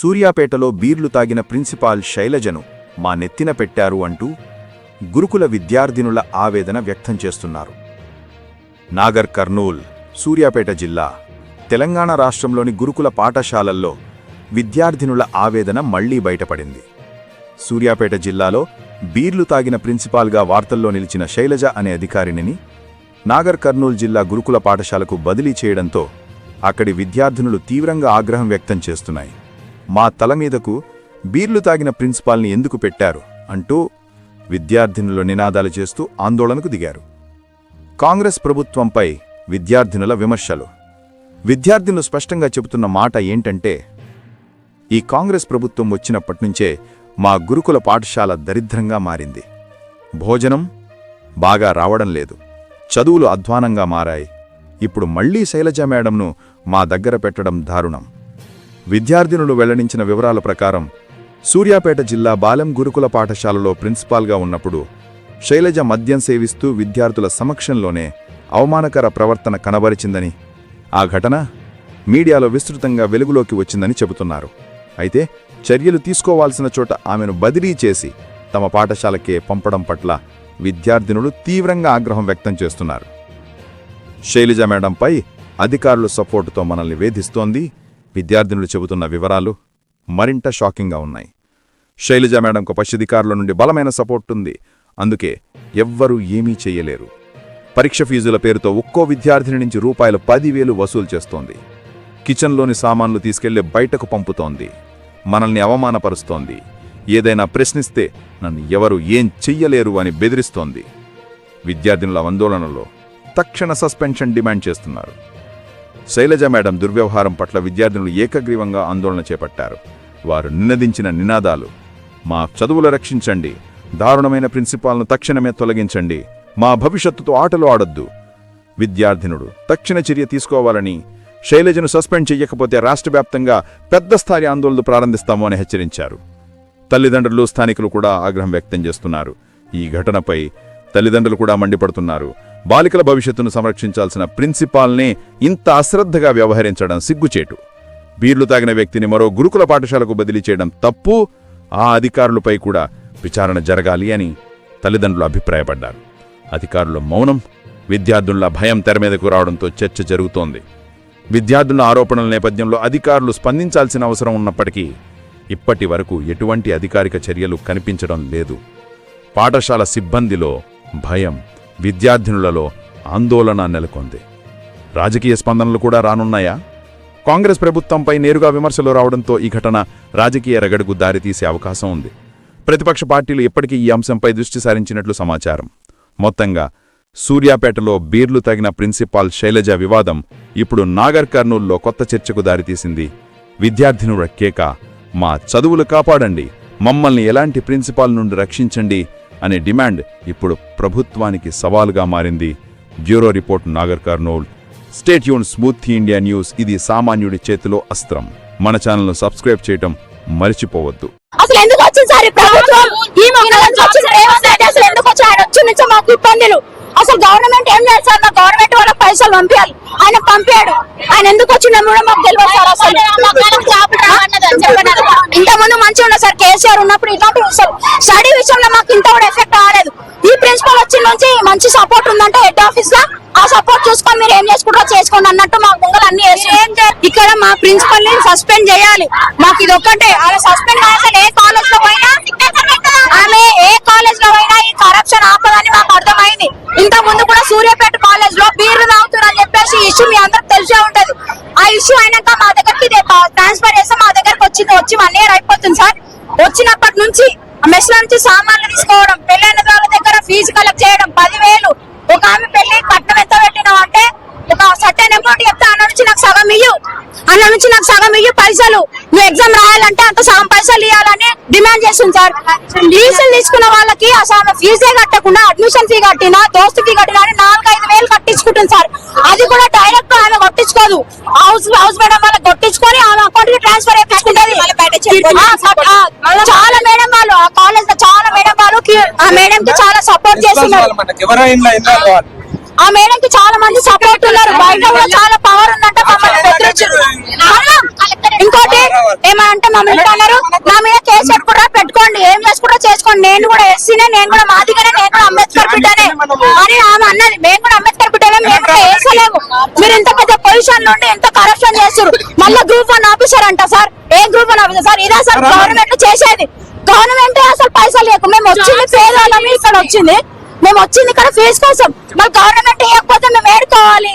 సూర్యాపేటలో బీర్లు తాగిన ప్రిన్సిపాల్ శైలజను మా నెత్తిన పెట్టారు అంటూ గురుకుల విద్యార్థినుల ఆవేదన వ్యక్తం చేస్తున్నారు. నాగర్ కర్నూల్ సూర్యాపేట జిల్లా తెలంగాణ రాష్ట్రంలోని గురుకుల పాఠశాలల్లో విద్యార్థినుల ఆవేదన మళ్ళీ బయటపడింది. సూర్యాపేట జిల్లాలో బీర్లు తాగిన ప్రిన్సిపాల్గా వార్తల్లో నిలిచిన శైలజ అనే అధికారినిని నాగర్ కర్నూల్ జిల్లా గురుకుల పాఠశాలకు బదిలీ చేయడంతో అక్కడి విద్యార్థినులు తీవ్రంగా ఆగ్రహం వ్యక్తం చేస్తున్నాయి. మా తల మీదకు బీర్లు తాగిన ప్రిన్సిపాల్ని ఎందుకు పెట్టారు? అంటూ విద్యార్థినులు నినాదాలు చేస్తూ ఆందోళనకు దిగారు. కాంగ్రెస్ ప్రభుత్వంపై విద్యార్థినుల విమర్శలు. విద్యార్థినులు స్పష్టంగా చెబుతున్న మాట ఏంటంటే ఈ కాంగ్రెస్ ప్రభుత్వం వచ్చినప్పటినుంచే మా గురుకుల పాఠశాల దరిద్రంగా మారింది. భోజనం బాగా రావడం లేదు. చదువులు అధ్వానంగా మారాయి. ఇప్పుడు మళ్ళీ శైలజ మేడంను మా దగ్గర పెట్టడం దారుణం. విద్యార్థినులు వెల్లడించిన వివరాల ప్రకారం సూర్యాపేట జిల్లా బాలెం గురుకుల పాఠశాలలో ప్రిన్సిపాల్గా ఉన్నప్పుడు శైలజ మద్యం సేవిస్తూ విద్యార్థుల సమక్షంలోనే అవమానకర ప్రవర్తన కనబరిచిందని ఆ ఘటన మీడియాలో విస్తృతంగా వెలుగులోకి వచ్చిందని చెబుతున్నారు. అయితే చర్యలు తీసుకోవాల్సిన చోట ఆమెను బదిలీ చేసి తమ పాఠశాలకే పంపడం పట్ల విద్యార్థినులు తీవ్రంగా ఆగ్రహం వ్యక్తం చేస్తున్నారు. శైలజ మేడంపై అధికారుల సపోర్టుతో మనల్ని వేధిస్తోంది విద్యార్థినులు చెబుతున్న వివరాలు మరింత షాకింగ్గా ఉన్నాయి. శైలజ మేడంకు పశ్చిధికారుల నుండి బలమైన సపోర్ట్ ఉంది. అందుకే ఎవ్వరూ ఏమీ చెయ్యలేరు పరీక్ష ఫీజుల పేరుతో ఒక్కో విద్యార్థిని నుంచి రూపాయలు పదివేలు వసూలు చేస్తోంది. కిచెన్లోని సామాన్లు తీసుకెళ్ళి బయటకు పంపుతోంది. మనల్ని అవమానపరుస్తోంది. ఏదైనా ప్రశ్నిస్తే నన్ను ఎవరు ఏం చెయ్యలేరు అని బెదిరిస్తోంది. విద్యార్థినుల ఆందోళనలో తక్షణ సస్పెన్షన్ డిమాండ్ చేస్తున్నారు. శైలజ మేడం దుర్వ్యవహారం పట్ల విద్యార్థినులు ఏకగ్రీవంగా ఆందోళన చేపట్టారు. వారు నినదించిన నినాదాలు మా చదువులు రక్షించండి దారుణమైన ప్రిన్సిపాల్ను తక్షణమే తొలగించండి మా భవిష్యత్తుతో ఆటలు ఆడొద్దు. విద్యార్థినుడు తక్షణ చర్య తీసుకోవాలని శైలజను సస్పెండ్ చెయ్యకపోతే రాష్ట్ర వ్యాప్తంగా పెద్ద స్థాయి ఆందోళనలు ప్రారంభిస్తాము అని హెచ్చరించారు. తల్లిదండ్రులు స్థానికులు కూడా ఆగ్రహం వ్యక్తం చేస్తున్నారు. ఈ ఘటనపై తల్లిదండ్రులు కూడా మండిపడుతున్నారు. బాలికల భవిష్యత్తును సంరక్షించాల్సిన ప్రిన్సిపాల్నే ఇంత అశ్రద్ధగా వ్యవహరించడం సిగ్గుచేటు. బీర్లు తాగిన వ్యక్తిని మరో గురుకుల పాఠశాలకు బదిలీ చేయడం తప్పు. ఆ అధికారులపై కూడా విచారణ జరగాలి అని తల్లిదండ్రులు అభిప్రాయపడ్డారు. అధికారుల మౌనం విద్యార్థుల భయం తెరమీదకు రావడంతో చర్చ జరుగుతోంది. విద్యార్థుల ఆరోపణల నేపథ్యంలో అధికారులు స్పందించాల్సిన అవసరం ఉన్నప్పటికీ ఇప్పటి వరకు ఎటువంటి అధికారిక చర్యలు కనిపించడం లేదు. పాఠశాల సిబ్బందిలో భయం విద్యార్థినులలో ఆందోళన నెలకొంది. రాజకీయ స్పందనలు కూడా రానున్నాయా? కాంగ్రెస్ ప్రభుత్వంపై నేరుగా విమర్శలు రావడంతో ఈ ఘటన రాజకీయ రగడుకు దారితీసే అవకాశం ఉంది. ప్రతిపక్ష పార్టీలు ఇప్పటికీ ఈ అంశంపై దృష్టి సారించినట్లు సమాచారం. మొత్తంగా సూర్యాపేటలో బీర్లు తగిన ప్రిన్సిపాల్ శైలజ వివాదం ఇప్పుడు నాగర్ కర్నూల్లో కొత్త చర్చకు దారితీసింది. విద్యార్థినుల కేక మా చదువులు కాపాడండి. మమ్మల్ని ఎలాంటి ప్రిన్సిపాల్ నుండి రక్షించండి. అనే డిమాండ్ ఇప్పుడు ప్రభుత్వానికి సవాలుగా మారింది. Bureau report Nagarkurnool. స్టేట్ యూన్ స్మూత్ ఇండియా న్యూస్. ఇది సామాన్యుడి చేతిలో అస్త్రం. మన ఛానల్ను సబ్స్క్రైబ్ చేయటం మర్చిపోవద్దు. అసలు ఎందుకు వచ్చింది సార్ ఈ ప్రభుత్వం? ఈ మహిళ వచ్చింది రేవంత్ రెడ్డి అసలు ఎందుకు వచ్చాడు ఆయన వచ్చి నుంచి మాకు ఇబ్బందులు. అసలు గవర్నమెంట్ ఏం లేదు సార్ మా గవర్నమెంట్ వాళ్ళకి పైసలు పంపించాలి. ఆయన పంపాడు. ఆయన ఎందుకు వచ్చిండో కూడా మాకు తెలియదు సార్ అసలు. ఇంత ముందు మంచిగా ఉన్నా సార్ కేసీఆర్ ఉన్నప్పుడు ఇలాంటి విషయం స్టడీ విషయంలో మాకు ఇంత కూడా ఎఫెక్ట్ అవ్వలేదు ఈ ప్రిన్సిపల్ వచ్చిన నుంచి మంచి సపోర్ట్ ఉందంటే హెడ్ ఆఫీస్లో. ఆ సపోర్ట్ చూసుకొని మీరు ఏం చేసుకుంటారో చేసుకోండి అన్నట్టు మా ముంగలు అన్ని ఇక్కడ మా ప్రిన్సిపల్ని సస్పెండ్ చేయాలి. మాకు ఇది ఒక్కటే ఆమె సస్పెండ్ అసలు ఏ కాలేజ్లో పోయినా ఆమె ఏ కాలేజ్లో కరప్షన్ ఆపదని మాకు అర్థమైంది. ఇంత ముందు కూడా సూర్యాపేట కాలేజ్లో బీర్లు తాగుతున్నారని చెప్పేసి ఇష్యూ మీ అందరికి తెలిసే ఉంటది. ఆ ఇష్యూ అయినాక మా దగ్గరికి ట్రాన్స్ఫర్ చేస్తే మా దగ్గరకు వచ్చింది. వచ్చి వన్ ఇయర్ అయిపోతుంది సార్. వచ్చినప్పటి నుంచి మెస్ నుంచి సామాన్లు తీసుకోవడం పెళ్ళైన వాళ్ళ దగ్గర ఫీజు కలెక్ట్ చేయడం పదివేలు. ఒక ఆమె పెళ్ళి కట్నం ఎంత పెట్టినావు అంటే ఒక సర్టెన్ అమౌంట్ చెప్తే? అన్న నుంచి నాకు సగం ఇయ్యు. అన్న నుంచి నాకు సగం ఇయ్యు పైసలు. నువ్వు ఎగ్జామ్ రాయాలంటే అంత సగం పైసలు ఇవ్వాలని డిమాండ్ చేస్తుంది సార్. ఫీజులు తీసుకున్న వాళ్ళకి అసలు ఫీజే కట్టకుండా అడ్మిషన్ ఫీ కట్టినా దోస్తు ఫీ కట్టినా అని నాలుగైదు వేలు కట్టించుకుంటుంది సార్. అది కూడా డైరెక్ట్ ఆమె కొట్టించుకోదు. హౌస్ హౌస్ మేడం వాళ్ళకి కొట్టించుకొని ఆమె అకౌంట్కి ట్రాన్స్ఫర్ ఆ, చాలా మేడం వాళ్ళు ఆ కాలేజ్లో చాలా మేడం వాళ్ళు ఆ మేడం కి చాలా సపోర్ట్ చేస్తున్నారు. ఆ మేడం కి ఆ మేడంకి చాలా మంది సపోర్ట్ ఉన్నారు. బయట కూడా చాలా పవర్ ఉందంట మమ్మల్ని బెదిరించారు ఇంకోటి ఏమంటే మమ్మల్ని అన్నారు నా మీద కేసు పెట్టుకుంటారా పెట్టుకోండి ఏం చేసుకుంటా చేసుకోండి. నేను కూడా ఎస్సీనే నేను కూడా మాదిగానే నేను కూడా అంబేద్కర్ బిడ్డనే. అని ఆమె అన్నది మేము కూడా అంబేద్కర్ బిడ్డనే మేము కూడా వేసలేము మీరు ఇంత పెద్ద పొజిషన్ నుండి ఎంత కరప్షన్ చేస్తారు మళ్ళీ గ్రూప్ వన్ ఆఫీసర్ అంట సార్. ఏ గ్రూప్ వన్ ఆఫీసర్ సార్? ఇదే సార్ గవర్నమెంట్ చేసేది. గవర్నమెంట్ అసలు పైసలు లేకు. మేము వచ్చింది పేదవాళ్ళమి ఇక్కడ వచ్చింది. మేము వచ్చింది ఇక్కడ ఫీజు కోసం. మరి గవర్నమెంట్ ఇవ్వకపోతే మేము ఏడుకోవాలి.